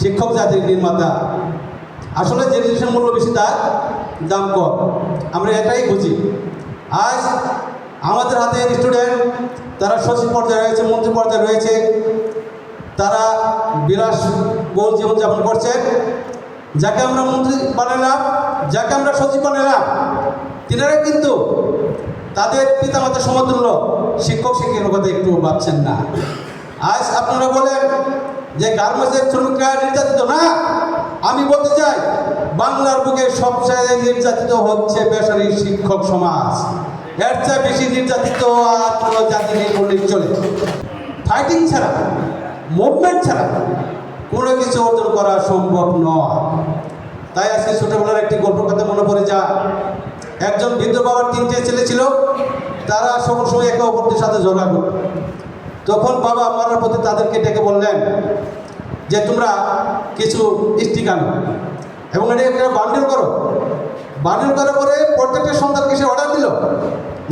শিক্ষক জাতির নির্মাতা। আসলে যে জিনিসের মূল্য বেশি তার দাম কম। আমরা এটাই বুঝি। আজ আমাদের হাতে স্টুডেন্ট তারা সচিব পর্যায়ে রয়েছে, মন্ত্রী পর্যায়ে রয়েছে, তারা বিলাস বহুল জীবনযাপন করছে যাকে আমরা মন্ত্রী বানালাম যাকে আমরা সচিব বানালাম তিনারা কিন্তু তাদের পিতামাতা সমতুল্য। শিক্ষক শিক্ষকের কথা একটু ভাবছেন না। আজ আপনারা বলেন যে গার্মেন্টসের শ্রমিকরা নির্যাতিত না, আমি বলতে চাই, বাংলার বুকে সবচেয়ে নির্যাতিত হচ্ছে বেসরকারি শিক্ষক সমাজ। এর চেয়ে বেশি নির্যাতিত আর কোনো জাতি নেই বললেই চলে। ফাইটিং ছাড়া মুভমেন্ট ছাড়া কোনো কিছু অর্জন করা সম্ভব নয়। তাই আজকে ছোটোবেলার একটি গল্প কথা মনে পড়ে যা একজন বৃদ্ধ বাবার তিনটে ছেলে ছিল, তারা সকল সময় একে অপরদের সাথে ঝগড়া করত। তখন বাবা মারার প্রতি তাদেরকে ডেকে বললেন যে তোমরা কিছু স্টিক আনো এবং এটা একটা বান্ডেল করো। বান্ডেল করার পরে প্রত্যেকটা সন্তানকে সে অর্ডার দিল।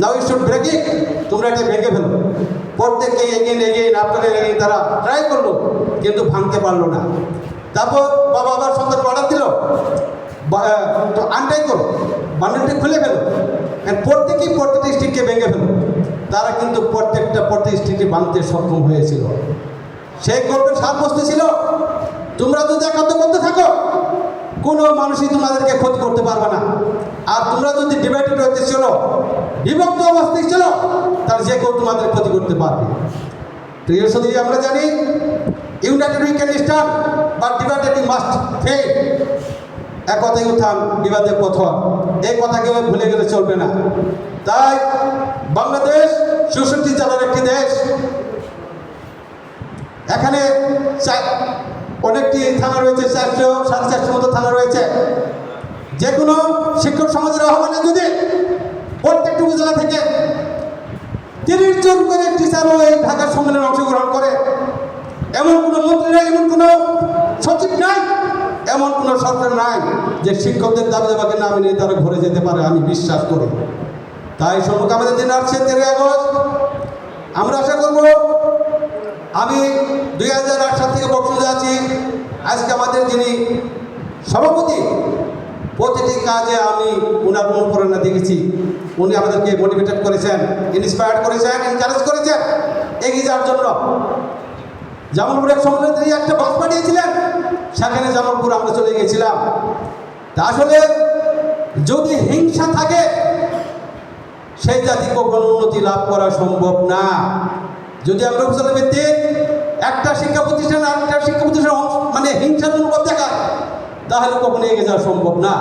নাও ইউ শুড তোমরা এটা ভেঙে ফেলো। প্রত্যেককে এগিয়ে এগিয়ে আপনারা এগিয়ে তারা ট্রাই করল, কিন্তু ভাঙতে পারল না। তারপর বাবা আবার সন্তানকে অর্ডার দিল। আনটাই করো। বান্ডেলটি খুলে ফেলো। প্রত্যেকেই প্রত্যেকটা স্টিককে ভেঙে ফেলো। তারা কিন্তু প্রত্যেকটা প্রত্যেক স্টিককে ভাঙতে সক্ষম হয়েছিল। সেই গল্পের সার বস্তু ছিল, তোমরা যদি একান্ত করতে থাকো, কোনো মানুষই তোমাদেরকে ক্ষতি করতে পারবে না। আর তোমরা যদি ডিভাইডেড হতে চলো, বিভক্ত অবস্থায় চলো, তাহলে যে কেউ তোমাদের ক্ষতি করতে পারবে। তো এর সাথে আমরা জানি, united we can start but divided must fall এক কথাই উত্থান, বিবাদের পথন এই কথা কেউ ভুলে গেলে চলবে না। তাই বাংলাদেশ চৌষট্টি জেলার একটি দেশ। এখানে অনেকটি থানা রয়েছে, চারশো, সাড়ে চারশো মতো থানা রয়েছে। যে কোনো শিক্ষক সমাজের আহ্বানে যদি প্রত্যেকটি উপজেলা থেকে তিরিশ জন করে টিচারও এই ঢাকা সম্মেলনে অংশগ্রহণ করে এমন কোনো মন্ত্রী নাই এমন কোনো সচিব নাই এমন কোনো সরকার নাই যে শিক্ষকদের দাবি দাবাকে না মেনে তারা ঘরে যেতে পারে, আমি বিশ্বাস করি। তাই সম্মুখে আমাদের দিন আসছে তেরোই আগস্ট। আমরা আশা করব, আমি দুই হাজার আট সাল থেকে বক্তব্য আছি। আজকে আমাদের যিনি সভাপতি, প্রতিটি কাজে আমি ওনার অনুপ্রেরণা দেখেছি। উনি আমাদেরকে মোটিভেটেড করেছেন ইন্সপায়ার্ড করেছেন এনকারেজ করেছেন, এগিয়ে যাওয়ার জন্য। জামালপুর এক সম্মেলনে তিনি একটা বাস পাঠিয়েছিলেন। সেখানে জামালপুর আমরা চলে গেছিলাম। তা আসলে যদি হিংসা থাকে সেই জাতি কখনো উন্নতি লাভ করা সম্ভব না। যদি আমরা উপজেলা ভিত্তিক একটা শিক্ষা প্রতিষ্ঠান আর একটা শিক্ষা প্রতিষ্ঠান মানে হিংসার মনোভাব দেখায়, তাহলে কখনো এগিয়ে যাওয়া সম্ভব না।